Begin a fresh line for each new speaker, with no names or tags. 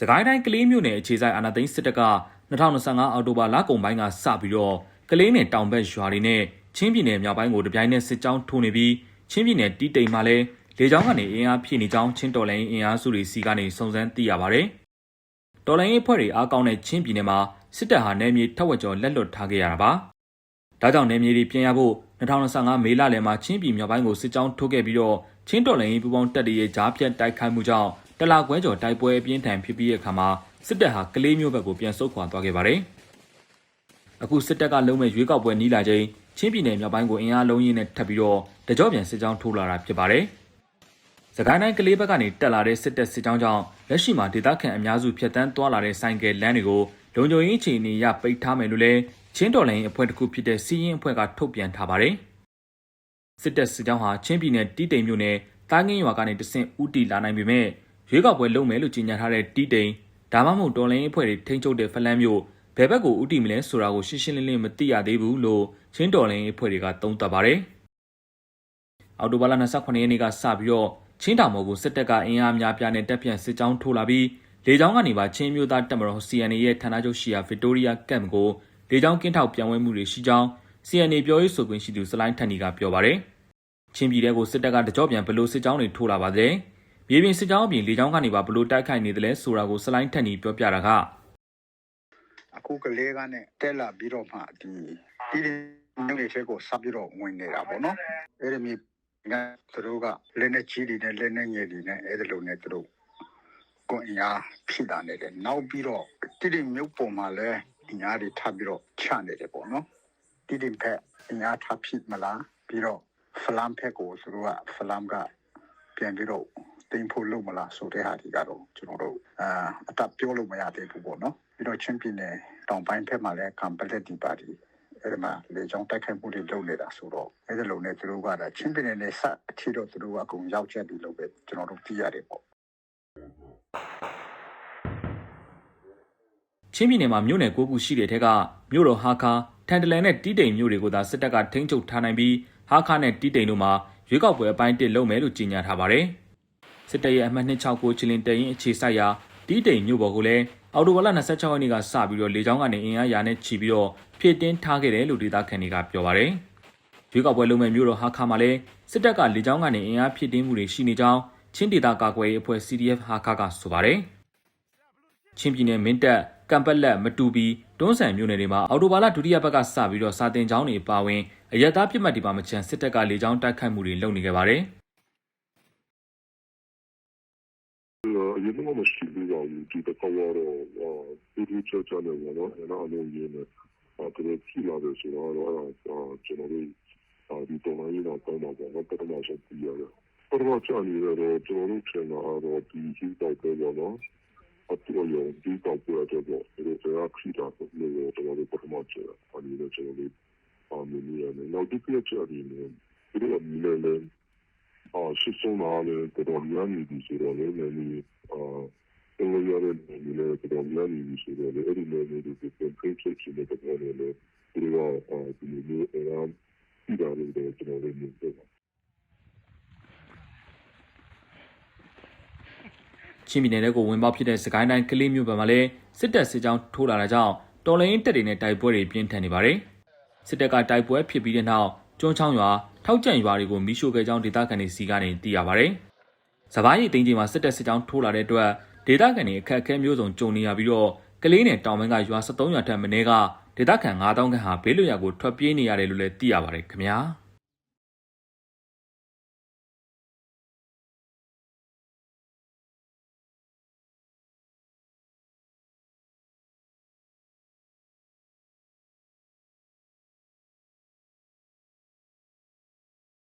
စကိုင်းတိုင်းကလေးမြို့နယ်အခြေဆိုင်အာနာသိန်းစစ်တပ်က2025အောက်တိုဘာလကုန်ပိုင်းကစပြီးတော့ကလေးနယ်တောင်ဘက်ရွာတွေနဲ့ချင်းပြည်နယ်မြောက်ပိုင်းကိုတပြိုင်နက်စစ်ကြောင်းထိုးနေပြီးချင်းပြည်နယ်တီးတိမ်မှာလည်းလေကြောင်းကနေအင်အားဖြည့်နေကြောင်းချင်းတော်လိုင်းအင်အားစုတွေစီကနေစုံစမ်းသိရပါတယ်။တော်လိုင်းရေးဖွဲ့တွေအားကောင်းတဲ့ချင်းပြည်နယ်မှာစစ်တပ်ဟာနယ်မြေထက်ဝက်ကျော်လက်လွတ်ထားခဲ့ရတာပါ။ဒါကြောင့်နယ်မြေတွေပြင်ရဖို့2025မေလလယ်မှာချင်းပြည်မြောက်ပိုင်းကိုစစ်ကြောင်းထိုးခဲ့ပြီးတော့ ချင်းတော်လိုင်းရေးပူးပေါင်းတပ်တွေရဲ့ကြားဖြတ်တိုက်ခိုက်မှုကြောင့်တလာကွဲကျော်တိုက်ပွဲအပြင်းထန်ဖြစ်ပြီးတဲ့အခါမှာစစ်တပ်ဟာကလေးမျိုးဘက်ကိုပြန်ဆုတ်ခွာသွားခဲ့ပါတယ်။အခုစစ်တပ်ကလုံးမဲ့ရွေးကောက်ပွဲနီးလာချိန်ချင်းပြည်နယ်မြောက်ပိုင်းကိုအင်အားလုံးရင်းနဲ့ထပ်ပြီးတော့တကြော့ပြန်စစ်ကြောင်းထိုးလာတာဖြစ်ပါတယ်။စကိုင်းတိုင်းကလေးဘက်ကနေတက်လာတဲ့စစ်တပ်စစ်ကြောင်းကြောင့်လက်ရှိမှာဒေသခံအများစုဖျက်ဆီးသွားလာတဲ့ဆိုင်ကယ်လမ်းတွေကိုလုံခြုံရေးအခြေအနေအရပိတ်ထားမယ်လို့လည်းချင်းတော်လိုင်းအဖွဲ့တစ်ခုဖြစ်တဲ့စီးရင်အဖွဲ့ကထုတ်ပြန်ထားပါတယ်။ စစ်တပ်စစ်ကြောင်းဟာချင်းပြည်နယ်တီးတိမ်မြို့နယ်တားငင်းရွာကနေတဆင့်ဥတီလာနိုင်ပေမဲ့ရွေးကောက်ပွဲလုပ်မယ်လို့ကြေညာထားတဲ့တီးတိမ်ဒါမှမဟုတ်တော်လိုင်းအဖွဲ့တွေထိန်းချုပ်တဲ့ဖလန်းမြို့ဘယ်ဘက်ကိုဥတီမလဲဆိုတာကိုရှင်းရှင်းလင်းလင်းမသိရသေးဘူးလို့ချင်းတော်လိုင်းအဖွဲ့တွေကသုံးသပ်ပါတယ်။အော်တိုဘာလ29ရက်နေ့ကစပြီးတော့ချင်းတောင်ပေါ်ကိုစစ်တပ်ကအင်အားများပြားနဲ့တပ်ဖြန့်စစ်ကြောင်းထိုးလာပြီးလေကြောင်းကနေပါချင်းမျိုးသားတပ်မတော် CNA ရဲ့ဌာနချုပ်ရှိရာဗစ်တိုးရီးယားကမ်ကိုလေကြောင်းကင်းထောက်ပြန်ဝဲမှုတွေရှိကြောင်း CNA ပြောရေးဆိုခွင့်ရှိသူစလိုင်းထန်နီကပြောပါတယ်။ချင်းပြည်တဲ့ကိုစစ်တပ်ကတကြောပြန်ဘလို့စစ်ကြောင်းတွေထိုးလာပါသေး။မြေပြင်စစ်ကြောင်းအပြင်လေကြောင်းကနေပါဘလို့တိုက်ခိုက်နေတယ်လဲဆိုတာကိုစလိုင်းထန်နီပြောပြတာက
အခုကလေးကနဲ့တက်လာပြီးတော့မှဒီဒီမျိုးတွေချက်ကိုစပ်ပြီးတော့ဝင်နေတာပေါ့နော်အဲ့ဒီမြေကသူတို့ကလက်နဲ့ချီတွေနဲ့လက်နဲ့ငယ်တွေနဲ့အဲ့ဒီလိုနဲ့သူတို့ကိုအရာဖြစ်တာနေတယ်နောက်ပြီးတော့တိတိမျိုးပုံမှာလည်းအညာတွေထပ်ပြီးတော့ချနေတယ်ပေါ့နော် တိတိဖက်အညာထပ်ဖြစ်မလားပြီးတော့ဖလမ်ဖက်ကိုသူတို့ကဖလမ်ကပြန်ပြီးတော့တင်ဖို့လုပ်မလားဆိုတဲ့ဟာဒီကတော့ကျွန်တော်တို့အာအတပ်ပြောလို့မရသေးဘူးပေါ့နော်ပြီးတော့ချင်းပြည်နယ်တောင်ပိုင်းဖက်မှာလည်းကမ်ပလက်ဒီပါတီအဲ့ဒီမှာလေကြောင်းတိုက်ခိုက်မှုတွေလုပ်နေတာဆိုတော့အဲ့ဒီလိုနဲ့သူတို့ကဒါချင်းပြည်နယ်နဲ့ဆက်အထီတော့သူတို့ကအကုန်ရောက်ချက်ပြီလို့ပဲကျွန်တော်တို့သိရတယ်ပေါ့
ချင်းပြည်နယ်မှာမြို့နယ်၉ခုရှိတဲ့ထက်ကမြို့တော်ဟာခါ ထန်တလန်နဲ့တီးတိမ်မြို့တွေကိုသာစစ်တပ်ကထိန်းချုပ်ထားနိုင်ပြီးဟာခါနဲ့တီးတိမ်တို့မှာရွေးကောက်ပွဲအပိုင်းတစ်လုပ်မယ်လို့ကြေညာထားပါတယ်။စစ်တပ်ရဲ့အမှတ်269ချီလင်တရင်အခြေစိုက်ရာတီးတိမ်မြို့ပေါ်ကိုလည်းအော်တိုဘာလ26ရက်နေ့ကစပြီးတော့လေကြောင်းကနေအင်အားရာနဲ့ချီပြီးတော့ဖြည့်တင်းထားခဲ့တယ်လို့ဒေသခံတွေကပြောပါတယ်။ရွေးကောက်ပွဲလုပ်မဲ့မြို့တော်ဟာခါမှာလည်းစစ်တပ်ကလေကြောင်းကနေအင်အားဖြည့်တင်းမှုတွေရှိနေကြောင်းချင်းဒေသကာကွယ်ရေးအဖွဲ့ CDF ဟာခါကဆိုပါတယ်။ချင်းပြည်နယ်မင်းတပ် ကံပက်လက်မတူပီတွန်းဆန်မြို့နယ်တွေမှာအော်တိုဘာလဒုတိယပတ်ကစပြီးတော့စာတင်ကျောင်းတွေပါဝင်အရက်သားပြစ်မှတ်ဒီပါမချန်စစ်တပ်ကလေကြောင်းတိုက်ခိုက်မှုတွေလုပ်နေကြပါတယ်
အရင်ကမရှိသေးပါဘူးဒီတစ်ခါတော့ဒီဒီချာချာနဲ့ပေါ့နော်အဲ့ဒါအလုံးရင်းနဲ့အဲ့ဒါဖြစ်လာတယ်ဆိုတော့အဲ့ဒါကျွန်တော်တို့ဒီတော်လိုင်းတော့ပေါ့မှာပေါ့နော်ပထမဆုံးပြရတယ်ပထမချန်နေတော့ကျွန်တော်တို့ချန်တာတော့ဒီဟိတော့ပဲပေါ့နော်အတူရောဒီတော့ပြတော့တော့ဒီတော့ခီတာဆိုလို့ကျွန်တော်တို့ပထမချန်အဲ့ဒီတော့ကျွန်တော်တို့အာမီနီယာနဲ့နောက်ဒီပြချာဒီနဲ့ဒီတော့မီလဲလဲအာစစ်ဆုံးလာတယ်တော်တော်များနေပြီဆိုတော့ လည်းလည်းအာတော်ရတဲ့နေလေတော်တော်များနေပြီဆိုတော့လည်းအဲ့ဒီလည်းလည်းဒီပြန်ဖိတ်ချိတ်ချင်တဲ့တော်လည်းလည်းဒီတော့အာဒီလိုအရာဒီတော့လည်းကျွန်တော်လည်းမြင်တယ်
ချင်းပြည်နယ်ထဲကိုဝင်ပေါက်ဖြစ်တဲ့စကိုင်းတိုင်းကလေးမြို့ဘက်မှာလည်းစစ်တပ်စစ်ကြောင်းထိုးလာတာကြောင့်တော်လိုင်းတပ်တွေနဲ့တိုက်ပွဲတွေပြင်းထန်နေပါတယ်စစ်တပ်ကတိုက်ပွဲဖြစ်ပြီးတဲ့နောက်ကျွန်းချောင်းရွာထောက်ကြံရွာတွေကိုမိရှို့ခဲ့ကြောင်းဒေသခံတွေစီကနေသိရပါတယ်စပားရီတင်းကြီးမှာစစ်တပ်စစ်ကြောင်းထိုးလာတဲ့အတွက်ဒေသခံတွေအခက်အခဲမျိုးစုံကြုံနေရပြီးတော့ကလေးနယ်တောင်ပိုင်းကရွာ73ရွာထက်မနည်းကဒေသခံ9000ခန့်ဟာဘေးလွတ်ရာကိုထွက်ပြေးနေရတယ်လို့လည်းသိရပါတယ်ခင်ဗျာ။